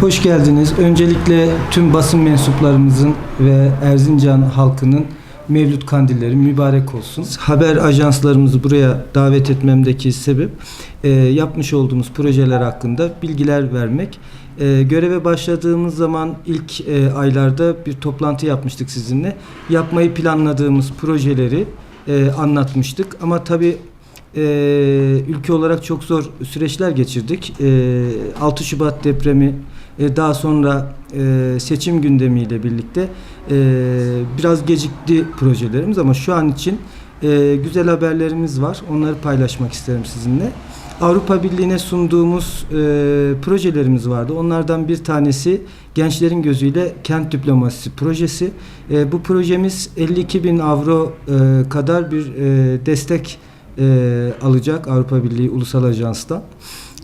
Hoş geldiniz. Öncelikle tüm basın mensuplarımızın ve Erzincan halkının Mevlüt Kandilleri mübarek olsun. Haber ajanslarımızı buraya davet etmemdeki sebep e, yapmış olduğumuz projeler hakkında bilgiler vermek. E, göreve başladığımız zaman ilk e, aylarda bir toplantı yapmıştık sizinle. Yapmayı planladığımız projeleri anlatmıştık. Ama tabii e, ülke olarak çok zor süreçler geçirdik. E, 6 Şubat depremi e, daha sonra e, seçim gündemiyle birlikte e, biraz gecikti projelerimiz ama şu an için e, güzel haberlerimiz var. Onları paylaşmak isterim sizinle. Avrupa Birliği'ne sunduğumuz e, projelerimiz vardı. Onlardan bir tanesi gençlerin gözüyle kent diplomasisi projesi. E, bu projemiz 52 bin avro e, kadar bir e, destek e, alacak Avrupa Birliği Ulusal Ajans'tan.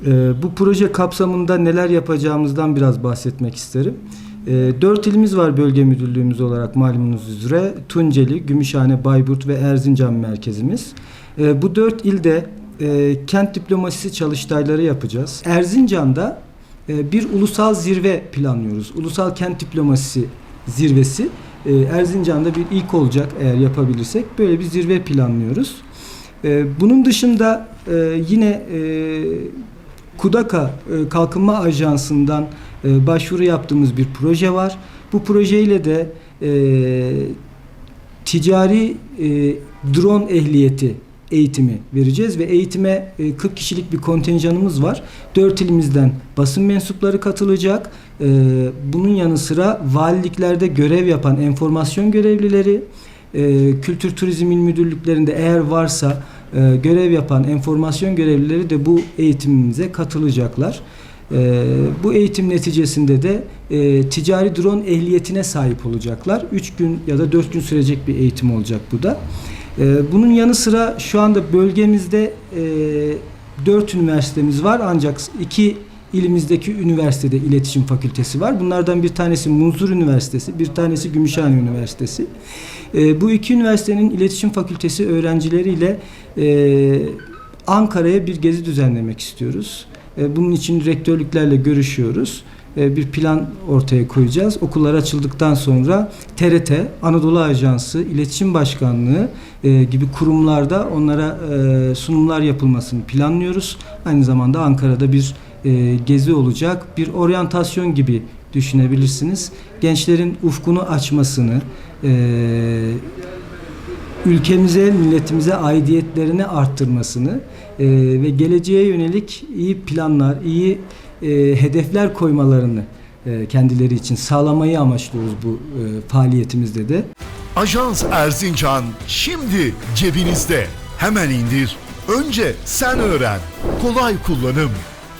E, bu proje kapsamında neler yapacağımızdan biraz bahsetmek isterim. E, dört ilimiz var bölge müdürlüğümüz olarak malumunuz üzere. Tunceli, Gümüşhane, Bayburt ve Erzincan merkezimiz. E, bu dört ilde e, kent diplomasisi çalıştayları yapacağız. Erzincan'da e, bir ulusal zirve planlıyoruz. Ulusal kent diplomasisi zirvesi. E, Erzincan'da bir ilk olacak eğer yapabilirsek. Böyle bir zirve planlıyoruz. Ee, Bunun dışında e, yine e, Kudaka e, Kalkınma Ajansı'ndan e, başvuru yaptığımız bir proje var. Bu projeyle de e, ticari e, drone ehliyeti eğitimi vereceğiz ve eğitime e, 40 kişilik bir kontenjanımız var. 4 ilimizden basın mensupları katılacak. E, bunun yanı sıra valiliklerde görev yapan enformasyon görevlileri, e, Kültür Turizm İl Müdürlüklerinde eğer varsa e, görev yapan enformasyon görevlileri de bu eğitimimize katılacaklar. E, bu eğitim neticesinde de e, ticari drone ehliyetine sahip olacaklar. 3 gün ya da 4 gün sürecek bir eğitim olacak bu da. E, bunun yanı sıra şu anda bölgemizde e, 4 üniversitemiz var ancak iki ilimizdeki üniversitede iletişim fakültesi var. Bunlardan bir tanesi Munzur Üniversitesi, bir tanesi Gümüşhane Üniversitesi. E, bu iki üniversitenin iletişim fakültesi öğrencileriyle e, Ankara'ya bir gezi düzenlemek istiyoruz. E, bunun için rektörlüklerle görüşüyoruz. E, bir plan ortaya koyacağız. Okullar açıldıktan sonra TRT, Anadolu Ajansı, İletişim Başkanlığı e, gibi kurumlarda onlara e, sunumlar yapılmasını planlıyoruz. Aynı zamanda Ankara'da bir e, gezi olacak. Bir oryantasyon gibi düşünebilirsiniz. Gençlerin ufkunu açmasını, e, ülkemize, milletimize aidiyetlerini arttırmasını e, ve geleceğe yönelik iyi planlar, iyi e, hedefler koymalarını e, kendileri için sağlamayı amaçlıyoruz bu e, faaliyetimizde de. Ajans Erzincan şimdi cebinizde. Hemen indir. Önce sen öğren. Kolay kullanım.